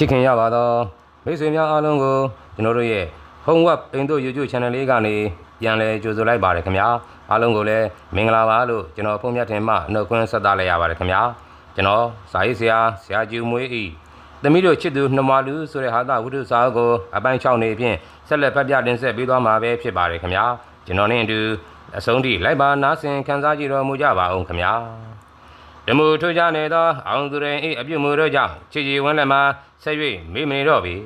ချစ်ခင်ရပါသောမိတ်ဆွေများအားလုံးကိုကျွန်တော်တို့ရဲ့ Home Web အိမ်တို့ YouTube Channel လေးကနေပြန်လည်ကြိုဆိုလိုက်ပါတယ်ခင်ဗျာအားလုံးကိုလည်းမင်္ဂလာပါလို့ကျွန်တော်ဖုန်းမြတ်ထင်မှနှုတ်ခွန်းဆက်သလိုက်ရပါတယ်ခင်ဗျာကျွန်တော်စာရေးဆရာဆရာကျူမွေးဤသမီးတို့ချစ်သူနှမလူဆိုတဲ့ဟာသဝတ္ထုစာအုပ်ကိုအပိုင်း6နေဖြင့်ဆက်လက်ဖတ်ပြတင်ဆက်ပေးသွားမှာပဲဖြစ်ပါတယ်ခင်ဗျာကျွန်တော်နဲ့အတူအဆုံးထိလိုက်ပါနားဆင်ခံစားကြည့်တော်မူကြပါအောင်ခင်ဗျာ ဓမ္မထိုကြနေသော အောင်သူရင်ဤအပြုမူတို့ကြောင့်ချစ်ကြည်ဝန်းလက်မှာဆက်၍မိမနေတော့ပြီ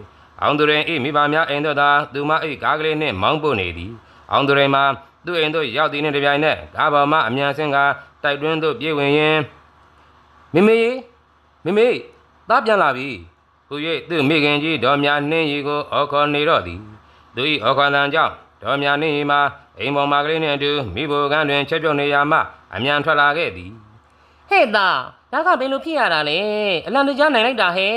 အောင်သူရင်ဤမိဘများအိမ်တို့သာသူမဤကားကလေးနှင့်မောင်းပို့နေသည်အောင်သူရင်မှာသူ့အိမ်တို့ရောက်သည်နှင့်တပြိုင်နက်ကားပေါ်မှအမြန်ဆင်းကတိုက်တွန်းသို့ပြေးဝင်ရင်မိမေမိမေသားပြန်လာပြီဟူ၍သူ့မိခင်ကြီးဒေါ်မြနှင်းရီကိုအော်ခေါ်နေတော့သည်သူ၏အော်ခေါ်သံကြောင့်ဒေါ်မြနှင်းရီမှာအိမ်ပေါ်မှာကလေးနှင့်အတူမိဘကန်းတွင်ချက်ပြုတ်နေရမှအမြန်ထွက်လာခဲ့သည် ဟဲ့သားဒါကဘယ်လိုဖြစ်ရတာလဲအလံတကြားနိုင်လိုက်တာဟဲ့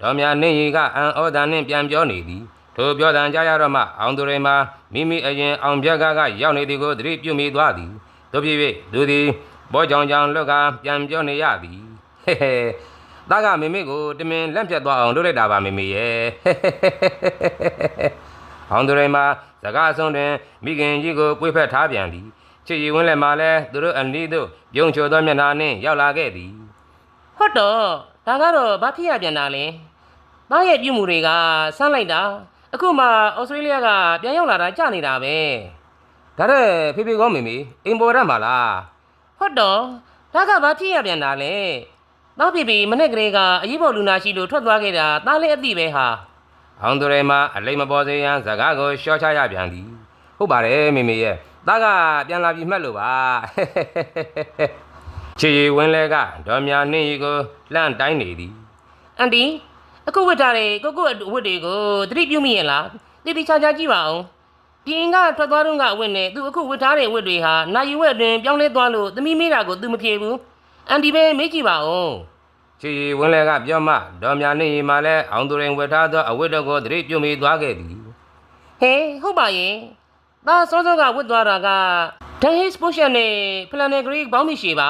ဒေါ်မြနှင်းရီကအံဩဒန်နှင့်ပြန်ပြောနေသည်ထိုပြောတန်ကြားရတော့မှအောင်သူရိန်မှာမိမိအရင်အောင်ပြက်ကကရောက်နေသည်ကိုသတိပြုမိသွားသည်တို့ဖြစ်၍သူသည်ဘောကြောင်ကြောင်လွတ်ကပြန်ပြောနေရသည်ဟဲ့ဟဲ့သားကမိမိကိုတမင်လက်ပြတ်သွားအောင်လုပ်လိုက်တာပါမိမိရဲ့ဟဲ့ဟဲ့ဟဲ့ဟဲ့အောင်သူရိန်မှာစကားအဆုံးတွင်မိခင်ကြီးကိုပွေဖက်ထားပြန်သည် ချစ်ရီဝင်းလည်းမှလည်းသူတို့အနီးသို့ပြုံချိုသောမျက်နှာနှင့်ရောက်လာခဲ့သည်ဟုတ်တော့ဒါကတော့ဘာဖြစ်ရပြန်တာလဲသားရဲ့ပြုမှုတွေကဆန်းလိုက်တာအခုမှဩစတြေးလျကပြန်ရောက်လာတာကြာနေတာပဲဒါတဲ့ဖေဖေကောမေမေအိမ်ပေါ်ရမှာလားဟုတ်တော့ဒါကဘာဖြစ်ရပြန်တာလဲသားဖေဖေမနေ့ကလေးကအရေးပေါ်လူနာရှိလို့ထွက်သွားခဲ့တာသားလည်းအသိပဲဟာအောင်သူရဲမှာအလိမ့်မပေါ်စေရန်စကားကိုရှော့ချရပြန်သည်ဟုတ်ပါတယ်မေမေရဲ့ သားကပြန်လာပြီမှတ်လို့ပါချီရီဝင်းလဲကဒေါ်မြနှင်းရီကိုလှန့်တိုင်းနေသည်အန်တီအခုဝတ်ထားတဲ့ကိုကိုအဝတ်တွေကိုသတိပြုမိရဲ့လားတိတိကျကျကြည့်ပါအောင်ဒီအင်ကထွက်သွားတော့ကအဝတ်နဲ့သူအခုဝတ်ထားတဲ့အဝတ်တွေဟာနာယူဝက်အတွင်ပြောင်းလဲသွားလို့သမီးမေးတာကိုသူမဖြေဘူးအန်တီပဲမေးကြည့်ပါဦးချီရီဝင်းလဲကပြောမှဒေါ်မြနှင်းရီမှာလဲအောင်သူရင်ဝတ်ထားသောအဝတ်တော်ကိုသတိပြုမိသွားခဲ့သည်ဟဲဟုတ်ပါရဲ့ ဒါစောစောကဝတ်သွားတာကဒန်ဟစ်ပိုရှင်နဲ့ဖလန်နယ်ဂရိဘောင်းမရှိပါ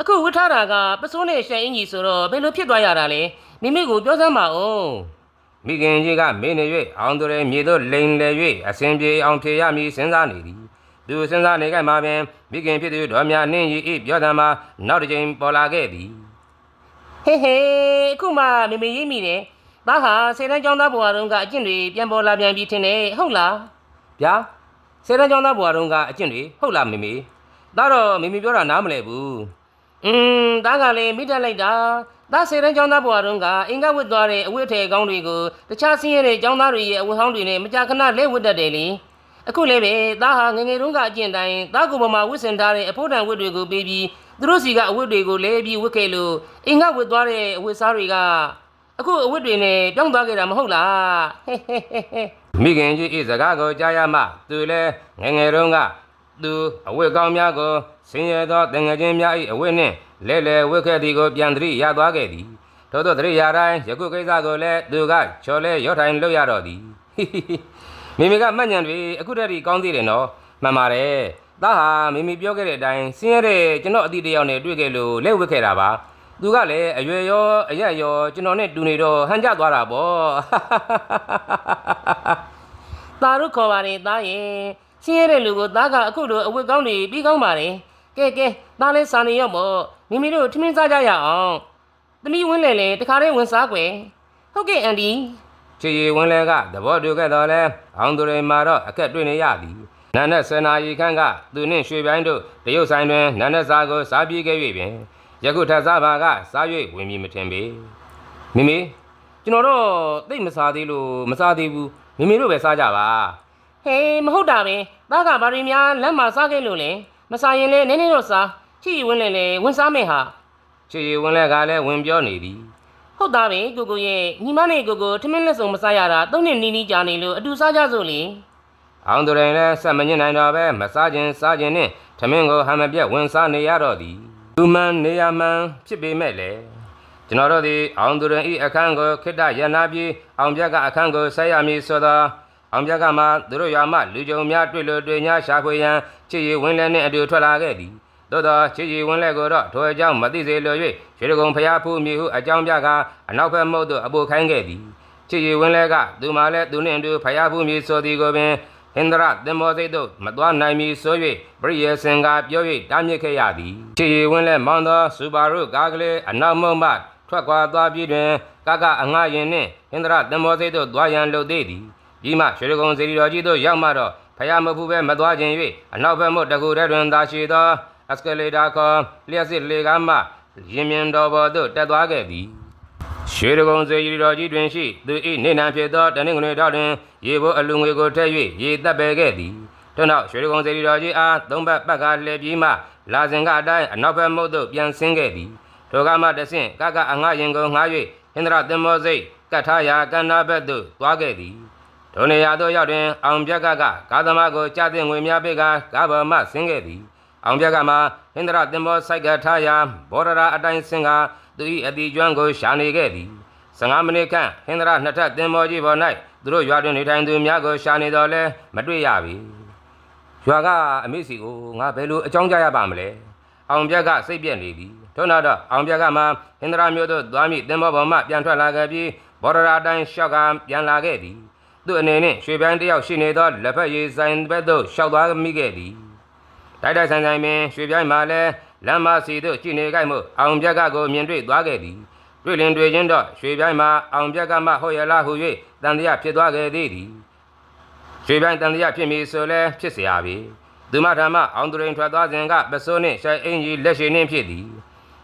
အခုဝတ်ထားတာကပစိုးနဲ့ရှန်အင်ကြီးဆိုတော့ဘယ်လိုဖြစ်သွားရတာလဲမိမိကိုပြောစမ်းပါဦးမိခင်ကြီးကမင်းနေ၍အောင်သူရဲမြေသို့လိန်လေ၍အစဉ်ပြေအောင်ဖြေရမည်စဉ်းစားနေသည်သူစဉ်းစားနေကြမှာပင်မိခင်ဖြစ်သူဒေါ်မြနှင်းရီ၏ပြောသံမှာနောက်တစ်ကြိမ်ပေါ်လာခဲ့သည်ဟေးဟေးအခုမှမေမေရိပ်မိတယ်။ဒါဟာစေတန်းကျောင်းသားဘွားတုန်းကအကျင့်တွေပြန်ပေါ်လာပြန်ပြီထင်တယ်ဟုတ်လားဗျာ ဆယ်တန်းကျောင်းသားဘွားတုန်းကအကျင့်တွေဟုတ်လားမေမေဒါတော့မေမေပြောတာနားမလဲဘူး။อืมဒါကလည်းမိတက်လိုက်တာ။ဒါစေတန်းကျောင်းသားဘွားတုန်းကအင်္ဂဝတ်သွားတဲ့အဝတ်အထည်ကောင်းတွေကိုတခြားဆင်းရဲတဲ့ကျောင်းသားတွေရဲ့အဝတ်ဟောင်းတွေနဲ့မကြာခဏလဲဝတ်တတ်တယ်လေ။အခုလည်းပဲဒါဟာငယ်ငယ်တုန်းကအကျင့်တိုင်းဒါကိုပေါ်မှာဝတ်ဆင်ထားတဲ့အဖို့တန်ဝတ်တွေကိုပေးပြီးသူတို့စီကအဝတ်တွေကိုလဲပြီးဝတ်ခဲ့လို့အင်္ဂဝတ်သွားတဲ့အဝတ်စားတွေကအခုအဝတ်တွေနဲ့ပြောင်းသွားခဲ့တာမဟုတ်လားဟဲ့ဟဲ့ဟဲ့ဟဲ့ မိခင်ကြီးဤစကားကိုကြားရမှသူလည်းငယ်ငယ်တုန်းကသူအဝတ်ကောင်းများကိုဆင်းရဲသောတငယ်ချင်းများ၏အဝတ်နှင့်လဲလဲဝတ်ခဲ့သည်ကိုပြန်သတိရသွားခဲ့သည်ထို့သောသတိရတိုင်းယခုကိစ္စကိုလည်းသူကချော်လဲရော့ထိုင်လုပ်ရတော့သည်မိမိကမှတ်ညံတွေအခုတည်းကကောင်းသေးတယ်နော်မှန်ပါတယ်သားဟာမိမိပြောခဲ့တဲ့အတိုင်းဆင်းရဲတဲ့ကျွန်တော်အတိတယောက်နဲ့တွေ့ခဲ့လို့လက်ဝတ်ခဲ့တာပါ သူကလည်းအရွယ်ရောအရက်ရောကျွန်တော်နဲ့တူနေတော့ဟန်ကြသွားတာပေါ့သားတို့ခေါ်ပါတယ်သားရဲ့ဆင်းရဲတဲ့လူကိုသားကအခုလိုအဝတ်ကောင်းတွေပြီးကောင်းပါတယ်ကဲကဲသားလေးစာနေရောက်ပေါ့မိမိတို့ထမင်းစားကြရအောင်သမီးဝင်းလေလေတခါတည်းဝင်စားကွယ်ဟုတ်ကဲ့အန်ဒီချီရီဝင်းလဲကသဘောတူခဲ့တော့လဲအောင်သူရိန်မှာတော့အခက်တွေ့နေရသည်နန်းနဲ့ဆယ်နာရီခန့်ကသူနှင့်ရွှေပြိုင်းတို့တရုတ်ဆိုင်တွင်နန်းနဲ့စားကိုစားပြေးခဲ့၍ပင် ယခုထပ်စားပါကစား၍ဝင်ပြီးမထင်ပေမိမိကျွန်တော်တော့သိပ်မစားသေးလို့မစားသေးဘူးမိမိတို့ပဲစားကြပါဟေးမဟုတ်တာပဲသားကဘာတွေများလက်မှာစားခဲ့လို့လဲမစားရင်လည်းနည်းနည်းတော့စားချီဝင်းလေလေဝင်စားမယ်ဟာချီရီဝင်းလဲကလည်းဝင်ပြောနေသည်ဟုတ်သားပဲကိုကိုရဲ့ညီမနဲ့ကိုကိုထမင်းလက်စုံမစားရတာသုံးနှစ်နီးနီးကြာနေလို့အတူစားကြစို့လေအောင်သူရိန်လည်းဆက်မညစ်နိုင်တော့ပဲမစားခြင်းစားခြင်းနှင့်ထမင်းကိုဟန်မပြတ်ဝင်စားနေရတော့သည် လူမှန်နေရမှန်ဖြစ်ပေမဲ့လည်းကျွန်တော်တို့သည်အောင်သူရင်ဤအခန်းကိုခိတ္တရနာပြီးအောင်ပြက်ကအခန်းကိုဆက်ရမည်ဆိုသောအောင်ပြက်ကမှသူတို့ရွာမှလူကြုံများတွေ့လို့တွေ့ညာရှာဖွေရန်ချစ်ရည်ဝင်းလဲနှင့်အတူထွက်လာခဲ့သည်သို့သောချစ်ရီဝင်းလက်ကိုတော့ထိုအကြောင်းမသိစေလို၍ရွှေတကုံဖျားဖူးမြည်ဟုအကြောင်းပြကာအနောက်ဘက်မုတ်သို့အပိုခိုင်းခဲ့သည်ချစ်ရီဝင်းလက်ကသူမှလည်းသူနှင့်အတူဖျားဖူးမြည်ဆိုသည်ကိုပင် ဟင်္ဒရသင်္ဘောစိတ်သို့မသွားနိုင်မီဆို၍ပရိယေစင်ကပြော၍တားမြစ်ခဲ့ရသည်ချစ်ရီဝင်းလက်မောင်းသောစူပါရုကားကလေးအနောက်မုံမှထွက်ခွာသွားပြီးတွင်ကကအငှားရင်နှင့်ဟင်္ဒရသင်္ဘောစိတ်သို့သွားရန်လုပ်သေးသည်ပြီးမှရွှေတကုံစီရီတော်ကြီးသို့ရောက်မှတော့ဖျားမဖူးပဲမသွားခြင်း၍အနောက်ဘက်မှတကူထဲတွင်သာရှိသောအစကလေတာခေါ်လျှက်စစ်လေကားမှရင်မြင်တော်ပေါ်သို့တက်သွားခဲ့သည် ရွှေတကုံစေရီတော်ကြီးတွင်ရှိသူ၏နေနံဖြစ်သောတနင်္ဂနွေတော်တွင်ရေဘိုးအလူငွေကိုထည့်၍ရေတပ်ပယ်ခဲ့သည်ထို့နောက်ရွှေတကုံစေရီတော်ကြီးအားသုံးဘက်ပတ်ကားလှည့်ပြီးမှလာစဉ်ကအတိုင်းအနောက်ဘက်မုတ်သို့ပြန်ဆင်းခဲ့သည်ထိုကမှတဆင့်ကကအငှရင်ကိုငှား၍ဟင်္ဒရသင်္ဘောစိတ်ကတ်ထားရာကန္နာဘက်သို့သွားခဲ့သည်ထိုနေရာသို့ရောက်တွင်အောင်ပြက်ကကကာသမားကိုကြားသိငွေများပေးကကားပေါ်မှဆင်းခဲ့သည်အောင်ပြက်ကမှဟင်္ဒရသင်္ဘောစိုက်ကထားရာဘောရရာအတိုင်းဆင်းက သူ၏အတီကျွမ်းကိုရှာနေခဲ့သည်15မိနစ်ခန့်ဟင်္ဒရနှစ်ထပ်သင်္ဘောကြီးပေါ်၌သူတို့ရွာတွင်နေထိုင်သူများကိုရှာနေတော့လဲမတွေ့ရပြီရွာကအမေစီကိုငါဘယ်လိုအကြောင်းကြားရပါမလဲအောင်ပြက်ကစိတ်ပြက်နေသည်ထို့နောက်တော့အောင်ပြက်ကမှဟင်္ဒရမျိုးတို့သွားမိသင်္ဘောပေါ်မှပြန်ထွက်လာခဲ့ပြီးဘောရရာအတိုင်းရှောက်ကပြန်လာခဲ့သည်သူအနေနဲ့ရွှေပန်းတစ်ယောက်ရှိနေသောလက်ဖက်ရည်ဆိုင်ဘက်သို့ရှောက်သွားမိခဲ့သည်တိုက်တိုက်ဆိုင်ဆိုင်ပင်ရွှေပြိုင်မှာလည်း လမ်းမစီတို့ကြည်နေကြိုက်မှုအောင်ပြက်ကကိုမြင်တွေ့သွားခဲ့သည်တွေ့လင်တွေ့ချင်းတော့ရွှေပြိုင်မှာအောင်ပြက်ကမှဟောရလားဟု၍တန်တရားဖြစ်သွားခဲ့သေးသည်ရွှေပြိုင်တန်တရားဖြစ်မည်ဆိုလဲဖြစ်เสียပြီသူမထမအောင်သူရင်ထွက်သွားစဉ်ကပစိုးနှင့်ရှိုင်အင်ကြီးလက်ရှိနှင့်ဖြစ်သည်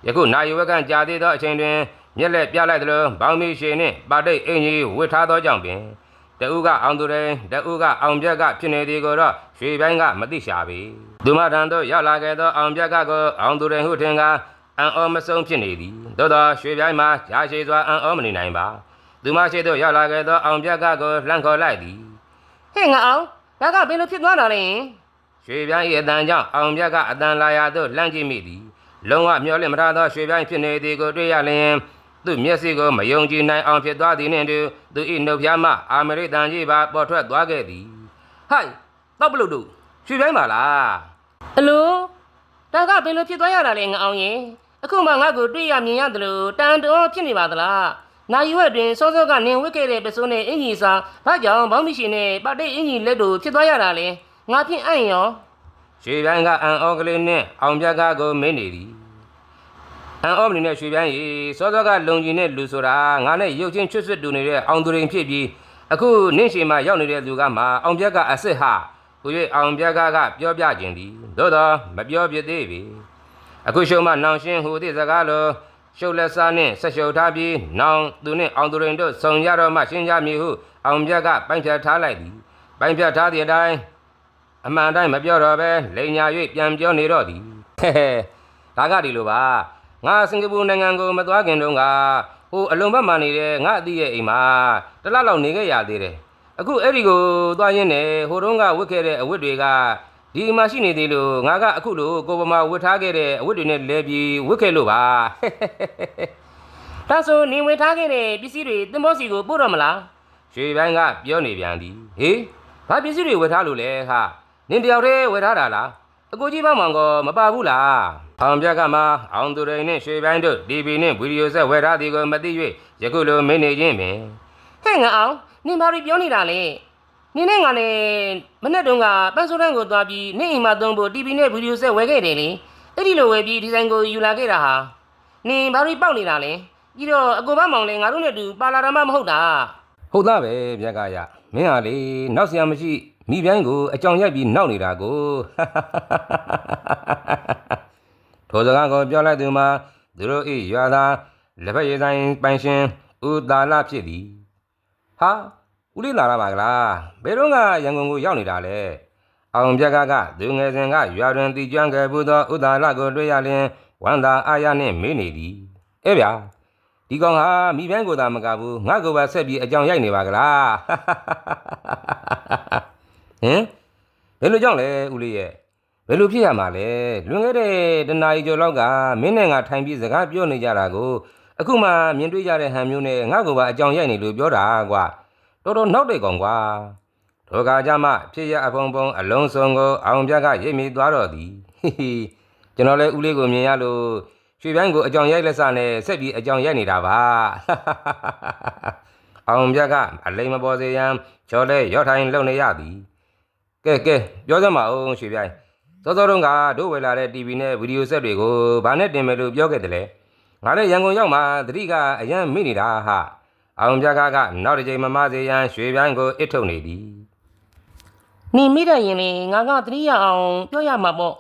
ယခုနာယဝကံကြာသေးသောအချိန်တွင်မျက်လက်ပြလိုက်သလိုဘောင်းမီရှင်နှင့်ပါတိတ်အင်ကြီးဝစ်ထားသောကြောင့်ပင် တဦးကအောင်သူရင်တဦးကအောင်ပြက်ကဖြစ်နေသည်ကိုတော့ရွှေပြိုင်ကမသိရှာပြီသူမထံသို့ရောက်လာခဲ့သောအောင်ပြက်ကကိုအောင်သူရင်ဟုထင်ကအံ့ဩမဆုံးဖြစ်နေသည်သို့သောရွှေပြိုင်မှာရာရှိစွာအံ့ဩမနေနိုင်ပါသူမရှိသို့ရောက်လာခဲ့သောအောင်ပြက်ကကိုလှမ်းခေါ်လိုက်သည်ဟဲ့ငါအောင်ဒါကဘယ်လိုဖြစ်သွားတာလဲရွှေပြိုင်၏အတန်ကြောင့်အောင်ပြက်ကအတန်လာရာသို့လှမ်းကြည့်မိသည်လုံးဝမျောလင့်မထားသောရွှေပြိုင်ဖြစ်နေသည်ကိုတွေ့ရလျင် သူ့မျက်စိကိုမယုံကြည်နိုင်အောင်ဖြစ်သွားသည်နှင့်တူသူ၏နှုတ်ဖျားမှအာမရိတန်ကြီးပါပေါ်ထွက်သွားခဲ့သည်ဟိုက်တော့ဘလို့တို့ရွှေပြိုင်ပါလားအလိုဒါကဘယ်လိုဖြစ်သွားရတာလဲငါအောင်ရင်အခုမှငါ့ကိုတွေ့ရမြင်ရတယ်လို့တန်တော်ဖြစ်နေပါသလားနိုင်ရွက်တွင်စောစောကနင်ဝစ်ခဲ့တဲ့ပစိုးနဲ့အင်ကြီးစာဘာကြောင့်ဘောင်းမရှင်နဲ့ပါတိတ်အင်ကြီးလက်တို့ဖြစ်သွားရတာလဲငါဖြင့်အံ့ရောရွှေပြိုင်ကအန်ဩကလေးနှင့်အောင်ပြက်ကကိုမင်းနေသည် အန်ဩမနေနဲ့ရွှေပြိုင်ရေစောစောကလုံကြီးနဲ့လူဆိုတာငါနဲ့ရုပ်ချင်းချွတ်ဆွတ်တူနေတဲ့အောင်သူရင်ဖြစ်ပြီးအခုနင့်ရှိမှရောက်နေတဲ့လူကမှအောင်ပြက်ကအစ်စ်ဟာကို၍အောင်ပြက်ကကပြောပြခြင်းသည်သို့တော့မပြောပြသေးပြီအခုရှုံးမနောင်ရှင်းဟူသည့်စကားလိုရှုပ်လက်စားနှင့်ဆက်ရှုပ်ထားပြီးနောင်သူနှင့်အောင်သူရင်တို့ဆုံရတော့မှရှင်းကြမည်ဟုအောင်ပြက်ကပိုင်းဖြတ်ထားလိုက်သည်ပိုင်းဖြတ်ထားသည့်အတိုင်းအမှန်တိုင်းမပြောတော့ပဲလိန်ညာ၍ပြန်ပြောနေတော့သည်ဟဲဟဲဒါကဒီလိုပါ ငါစင်ကာပူနိုင်ငံကိုမသွားခင်တုန်းကဟိုအလွန်ဘက်မှနေတဲ့ငါအသည့်ရဲ့အိမ်မှာတစ်လလောက်နေခဲ့ရသေးတယ်အခုအဲ့ဒီကိုသွားရင်းနဲ့ဟိုတုန်းကဝတ်ခဲ့တဲ့အဝတ်တွေကဒီအမှရှိနေသေးလို့ငါကအခုလိုကိုပမာဝတ်ထားခဲ့တဲ့အဝတ်တွေနဲ့လဲပြီးဝတ်ခဲ့လို့ပါဒါဆိုနင်ဝေထားခဲ့တဲ့ပစ္စည်းတွေသင်္ဘောစီကိုပို့တော့မလားရွှေပိုင်းကပြောနေပြန်သည်ဟေးဘာပစ္စည်းတွေဝယ်ထားလို့လဲဟာနင်တယောက်တည်းဝယ်ထားတာလားအကိုကြီးမမောင်ကမပါဘူးလား အောင်ပြက်ကမှအောင်သူရိန်နဲ့ရွှေပိုင်းတို့ဒီဗီနဲ့ဗီဒီယိုဆက်ဝယ်ထားသည်ကိုမသိ၍ယခုလိုမင်းနေခြင်းပင်ဟဲ့ငါအောင်နင်ဘာတွေပြောနေတာလဲနင်နဲ့ငါနဲ့မနေ့တုန်းကပန်းစိုးတန်းကိုသွားပြီးနေအိမ်မှာသုံးဖို့ TV နဲ့ဗီဒီယိုဆက်ဝယ်ခဲ့တယ်လေအဲ့ဒီလိုဝယ်ပြီးဒီဇိုင်းကိုယူလာခဲ့တာဟာနင်ဘာတွေပေါက်နေတာလဲပြီးတော့အကိုဘမောင်လည်းငါတို့နဲ့တူပါလာတာမှမဟုတ်တာဟုတ်သားပဲမြက်ကရမင်းဟာလေနောက်ဆရာမရှိမိပြိုင်းကိုအကြောင်ရိုက်ပြီးနောက်နေတာကို ထိုစကားကိုပြောလိုက်သူမှာသူတို့ဤရွာသားလက်ဖက်ရည်ဆိုင်ပိုင်ရှင်ဦးသာလဖြစ်သည်ဟာဦးလေးလာလာပါကလားဘယ်တော့ကရန်ကုန်ကိုရောက်နေတာလဲအောင်ပြက်ကကသူငယ်စဉ်ကရွာတွင်တည်ကျွမ်းခဲ့ဘူးသောဦးသာလကိုတွေ့ရလျင်ဝန္တာအာရနှင့်မေးနေသည်အဲဗျာဒီကောင်ဟာမိပိုင်းကိုသာမကဘူးငါ့ကိုပါဆက်ပြီးအကြောင်းရိုက်နေပါကလားဟင်ဘယ်လိုကြောင့်လဲဦးလေးရဲ့ ဘယ်လိုဖြစ်ရမှာလဲလွန်ခဲ့တဲ့တနာရီကျော်လောက်ကမင်းနဲ့ငါထိုင်ပြီးစကားပြောနေကြတာကိုအခုမှမြင်တွေ့ကြတဲ့ဟန်မျိုးနဲ့ငါ့ကိုပါအကြောင်းရိုက်နေလို့ပြောတာကွာတော်တော်နောက်တဲ့ကောင်ကွာထိုကကြမှဖြစ်ရအဖုံဖုံအလုံးစုံကိုအောင်ပြကရိပ်မိသွားတော့သည်ဟိဟိကျွန်တော်လည်းဦးလေးကိုမြင်ရလို့ရွှေပိုင်းကိုအကြောင်ရိုက်လက်စနဲ့ဆက်ပြီးအကြောင်ရိုက်နေတာပါအောင်ပြတ်ကအလိမ်မပေါ်စေရန်ချော်လဲရော့ထိုင်လုံနေရသည်ကဲကဲပြောစမ်းပါဦးရွှေပိုင်း စောစောတုန်းကတို့ဝယ်လာတဲ့ TV နဲ့ဗီဒီယိုဆက်တွေကိုဘာနဲ့တင်မယ်လို့ပြောခဲ့တယ်လဲငါလည်းရန်ကုန်ရောက်မှသတိကအရန်မိနေတာဟာအောင်ပြတ်ကကနောက်တစ်ချိန်မမစေရန်ရွှေပိုင်းကိုအစ်ထုတ်နေသည်နင်မိတတ်ရင်လေငါကသတိရအောင်ပြောရမှာပေါ့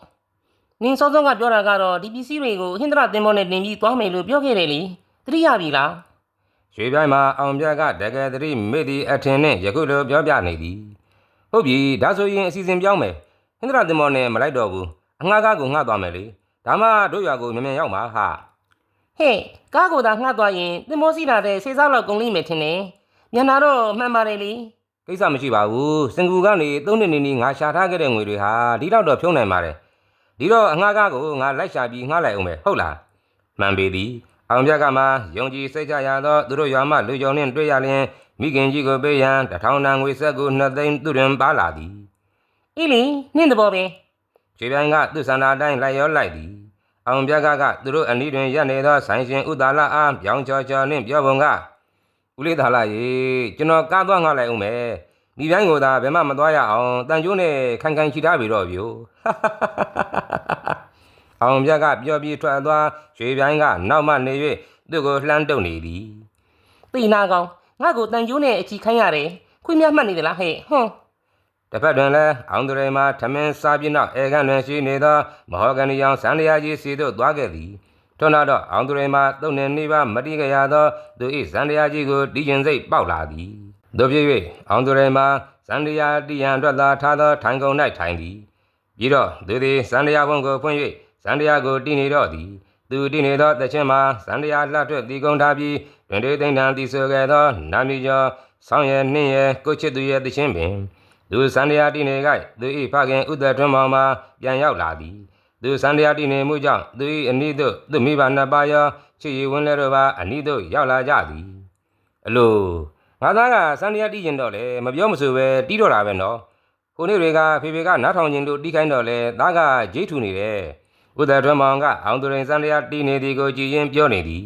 နင်စောစောကပြောတာကတော့ဒီပစ္စည်းတွေကိုဟင်္ဒရာတင်မောနဲ့တင်ပြီးသွားမယ်လို့ပြောခဲ့တယ်လေသတိရပြီလားရွှေပြိုင်မှာအောင်ပြတ်ကတကယ်သတိမေ့သည့်အထင်နဲ့ယခုလိုပြောပြနေသည်ဟုတ်ပြီဒါဆိုရင်အစီအစဉ်ပြောင်းမယ်ဟ င်္ဒရာတင်မောနဲ့မလိုက်တော့ဘူးအငှားကားကိုငှားသွားမယ်လေဒါမှတို့ရွာကိုမြန်မြန်ရောက်မှာဟာဟဲ့ကားကိုသာငှားသွားရင်တင်မောစီလာတဲ့စေစားလောက်ကုန်လိမ့်မယ်ထင်တယ်မြန်လာတော့မှန်ပါတယ်လေကိစ္စမရှိပါဘူးစင်ကူကနေသုံးနှစ်နေနေငါရှာထားခဲ့တဲ့ငွေတွေဟာဒီတော့တော့ဖြုံးနိုင်ပါတယ်ဒီတော့အငှားကားကိုငါလိုက်ရှာပြီးငှားလိုက်အောင်မယ်ဟုတ်လားမှန်ပေသည်အောင်ပြတ်ကမှယုံကြည်စိတ်ချရသောသူတို့ရွာမှလူကြောင်နှင့်တွေ့ရလျင်မိခင်ကြီးကိုပေးရန်တထောင်တန်ငွေဆက်ကိုနှစ်သိန်းသူတွင်ပါလာသည် အေးလေနင့်တဘောပဲခြေပိုင်းကသူ့ဆန္ဒအတိုင်းလိုက်ရောလိုက်သည်အောင်ပြကကသူတို့အနီးတွင်ရပ်နေသောဆိုင်ရှင်ဥဒါလအားပြောင်းချော်ချော်နှင့်ပြောပုံကဦးလေးသာလာရေကျွန်တော်ကားသွားငှားလိုက်ဦးမယ်ဒီတိုင်းကိုသာဘယ်မှမသွားရအောင်တန်ကျိုးနဲ့ခိုင်ခိုင်ချီထားပြီတော့ဗျိုအောင်ပြကပြောပြီးထွက်သွားရွှေပိုင်းကနောက်မှနေ၍သူ့ကိုလှမ်းတုပ်နေသည်တိနာကောင်ငါ့ကိုတန်ကျိုးနဲ့အချီခိုင်းရတယ်ခွေးများမှတ်နေသလားဟဲ့ဟွန်း တစ်ဖက်တွင်လည်းအောင်သူရိမှာထမင်းစားပြီးနောက်အေကန်တွင်ရှိနေသောမဟောဂနီယောင်ဆန္ဒရာကြီးစီသို့သွားခဲ့သည်ထို့နောက်တော့အောင်သူရိမှာသုံးနေနေပါမတိကြရသောသူ၏ဆန္ဒရာကြီးကိုတီးကျင်စိတ်ပေါက်လာသည်တို့ဖြစ်၍အောင်သူရိမှာဆန္ဒရာတီရန်အတွက်သာထားသောထိုင်ကုန်၌ထိုင်သည်ပြီးတော့သူသည်ဆန္ဒရာဘုံကိုဖွင့်၍ဆန္ဒရာကိုတီးနေတော့သည်သူတီးနေသောတခြင်းမှာဆန္ဒရာလှထွက်တီကုံထားပြီးတွင်တေးသိမ့်တန်တီဆိုခဲ့သောနာမည်ကျော်ဆောင်းရဲ့နှင်းရဲ့ကိုချစ်သူရဲ့တခြင်းပင် သူစန္ဒယာတိနေကသူ၏ဖခင်ဥဒ္ဒထွန်းမောင်မှပြန်ရောက်လာသည်သူစန္ဒယာတိနေမှုကြောင့်သူ၏အနိသို့သူမိဘနှစ်ပါးရောချစ်ရည်ဝန်းလဲတို့ပါအနိသို့ရောက်လာကြသည်အလိုငါသားကစန္ဒယာတိကျင်တော့လေမပြောမဆိုပဲတီးတော့တာပဲနော်ခုနေ့တွေကဖေဖေကနားထောင်ခြင်းတို့တီးခိုင်းတော့လေသားကဂျိတ်ထူနေတယ်ဥဒ္ဒထွန်းမောင်ကအောင်သူရင်စန္ဒယာတိနေသည်ကိုကြည်ရင်ပြောနေသည်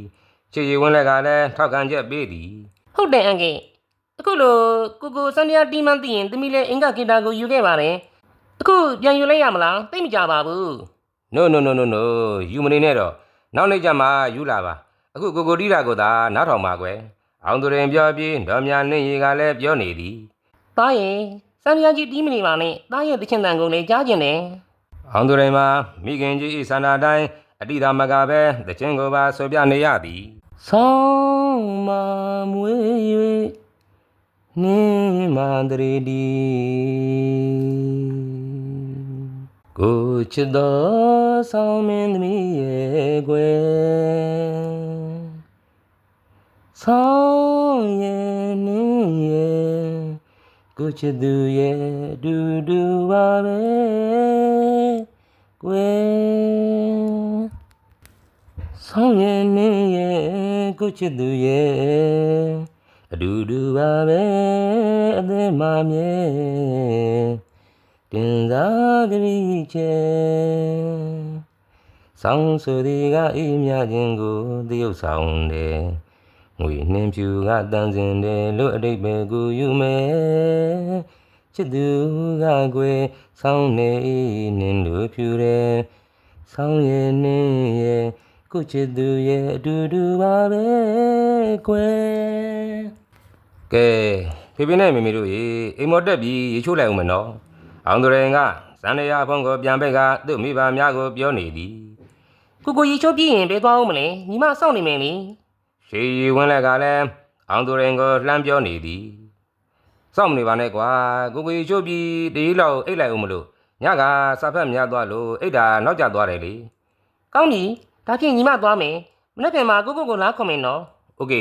ချစ်ရည်ဝန်းလဲကလည်းထောက်ခံချက်ပေးသည်ဟုတ်တယ်အန်ကေ အခုလိုကိုကိုစန္ဒယာတီးမှန်းသိရင်သမီးလည်းအင်္ဂဂီတာကိုယူခဲ့ပါတယ်အခုပြန်ယူလိုက်ရမလားသိမကြပါဘူး no no no no no ယူမနေနဲ့တော့နောက်နေ့ကျမှယူလာပါအခုကိုကိုတီးတာကိုသာနားထောင်ပါကွယ်အောင်သူရင်ပြောပြီးဒေါ်မြနှင်းရီကလည်းပြောနေသည်သားရဲ့စန္ဒယာကြီးတီးမနေပါနဲ့သားရဲ့တချင်တန်ကုန်လည်းကြားကျင်တယ်အောင်သူရင်မှာမိခင်ကြီးဤဆန္ဒတိုင်းအတိသာမကပဲတခြင်းကိုပါဆိုပြနေရသည်ဆောင်းမမွေ၍ နေမန္တရီဒီကိုချစ်တော်ဆောင်းမင်းသမီးရဲ့ကွယ်ဆောင်းရဲ့နင်းရဲ့ကိုချစ်သူရဲ့ဒူဒူပါပဲကွယ်ဆောင်းရဲ့နေရဲ့ကိုချစ်သူရဲ့ အတူတူပါပဲအသက်မမြဲတင်စားကြပြီချေဆောင်းဆိုဒီကအေးမြခြင်းကိုတရုပ်ဆောင်တယ်ငွေနှင်းဖြူကတန်စင်တယ်လို့အတိတ်ပဲကိုယူမယ်ချစ်သူကကွယ်ဆောင်းနေနင်းလို့ဖြူတယ်ဆောင်းရဲ့နင်းရဲ့ကိုချစ်သူရဲ့အတူတူပါပဲကွယ် ကဲဖေဖေနဲ့မေမေတို့ရေအိမ်မော်တက်ပြီးရေချိုးလိုက်အောင်မနော်အောင်သူရင်ကဇန်နယာဖုံးကိုပြန်ဘက်ကသူ့မိဘများကိုပြောနေသည် ကိုကိုရီချိုးပြရင်ဘယ်သွားအောင်မလဲညီမစောင့်နေမယ်လေ ရှေရီဝင်းလက်ကလည်းအောင်သူရင်ကိုလှမ်းပြောနေသည်စောင့်မနေပါနဲ့ကွာကိုကိုကြီးချိုးပြီးတေးလောက်အိတ်လိုက်အောင်မလို့ညကစာဖက်များသွားလို့အိတ်တာနောက်ကျသွားတယ်လေ ကောင်းပြီဒါဖြင့်ညီမသွားမယ်မနေ့ကမှကိုကိုကိုလားခွန်မင်းနော် โอเค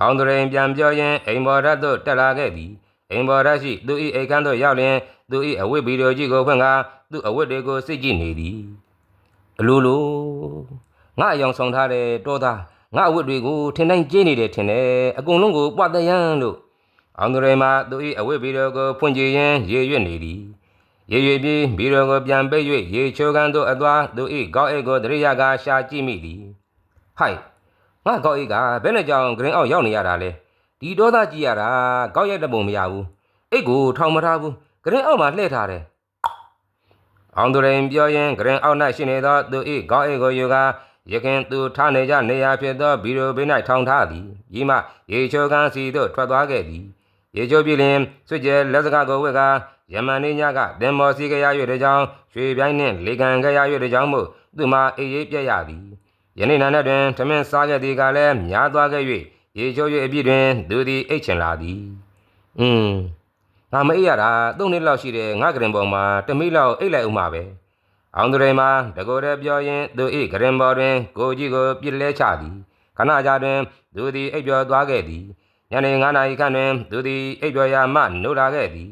အောင်သူရင်ပြန်ပြောရင်အိမ်ဘော်ဓာတ်သို့တက်လာခဲ့သည်အိမ်ဘော်ဓာတ်ရှိသူ၏အိမ်ခန်းသို့ရောက်လျင်သူ၏အဝတ်ဗီဒီယိုကြီးကိုဖွင့်ကာသူ့အဝတ်တွေကိုစစ်ကြည့်နေသည်အလိုလိုငါအယောင်ဆောင်ထားတဲ့တောသားငါအဝတ်တွေကိုထင်တိုင်းကျင်းနေတယ်ထင်တယ်အကုန်လုံးကိုပွားတယန်းလို့အောင်သူရင်မှသူ၏အဝတ်ဗီဒီယိုကိုဖွင့်ကြည့်ရင်ရေရွတ်နေသည်ရေရွေပြီးဘီရောကိုပြန်ပိတ်၍ရေချိုးကန်းသို့အသွားသူ၏ကောက်အိတ်ကိုတရိယာကရှာကြည့်မိသည်ဟိုက် ငါကောက်အိတ်ကဘယ်နဲ့ကြောင်ဂရင်အောက်ရောက်နေရတာလဲဒီဒေါသကြည့်ရတာကောက်ရိုက်တဲ့ပုံမရဘူးအိတ်ကိုထောင်မထားဘူးဂရင်အောက်မှာလှည့်ထားတယ်အောင်သူရင်ပြောရင်ဂရင်အောက်၌ရှိနေသောသူ၏ကောက်အိတ်ကိုယူကာရခင်သူထားနေကြနေရာဖြစ်သောဘီရိုဘေး၌ထောင်ထားသည်ဤမှရေချိုးကန်းစီသို့ထွက်သွားခဲ့သည်ရေချိုးပြလင်ဆွကျဲလက်စကားကိုဝက်ကယမန်နေညကသင်္ဘောစီကရ၍တကြောင်ရွှေပြိုင်းနှင့်လေကန်ကရ၍တကြောင်မို့သူမအေးရေးပြက်ရသည် ယနေ့နာနဲ့တွင်ထမင်းစားခဲ့သည်ကလည်းများသွားခဲ့၍ရေချိုး၍အပြည့်တွင်သူသည်အိတ်ချင်လာသည်อืมငါမအိပ်ရတာသုံးနှစ်လောက်ရှိတဲ့ငါကရင်ပေါ်မှာတမိလောက်အိတ်လိုက်ဦးမှာပဲအောင်သူရိန်မှာတကိုယ်တည်းပြောရင်သူ၏ကရင်ပေါ်တွင်ကိုကြီးကိုပြစ်လဲချသည်ခဏကြာတွင်သူသည်အိပ်ပျော်သွားခဲ့သည်ညနေ9နာရီခန့်တွင်သူသည်အိပ်ပျော်ရာမှနိုးလာခဲ့သည်